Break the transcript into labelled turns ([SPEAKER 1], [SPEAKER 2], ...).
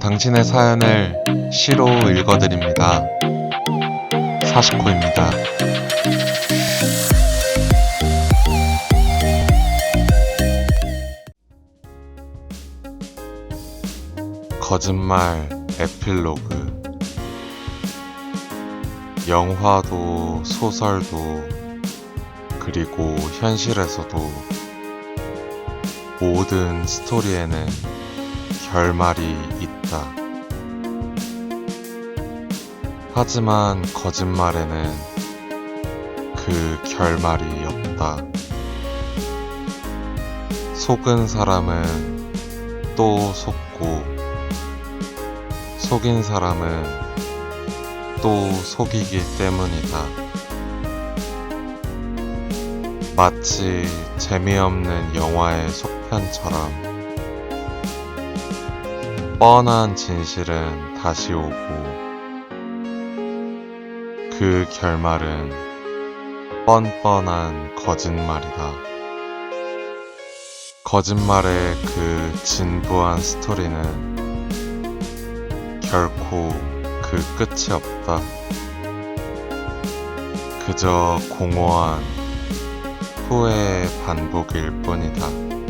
[SPEAKER 1] 당신의 사연을 시로 읽어드립니다. 사시코입니다. 거짓말 에필로그 영화도 소설도 그리고 현실에서도 모든 스토리에는 결말이 있다. 하지만 거짓말에는 그 결말이 없다. 속은 사람은 또 속고, 속인 사람은 또 속이기 때문이다. 마치 재미없는 영화의 속편처럼 뻔한 진실은 다시 오고 그 결말은 뻔뻔한 거짓말이다. 거짓말의 그 진부한 스토리는 결코 그 끝이 없다. 그저 공허한 후회의 반복일 뿐이다.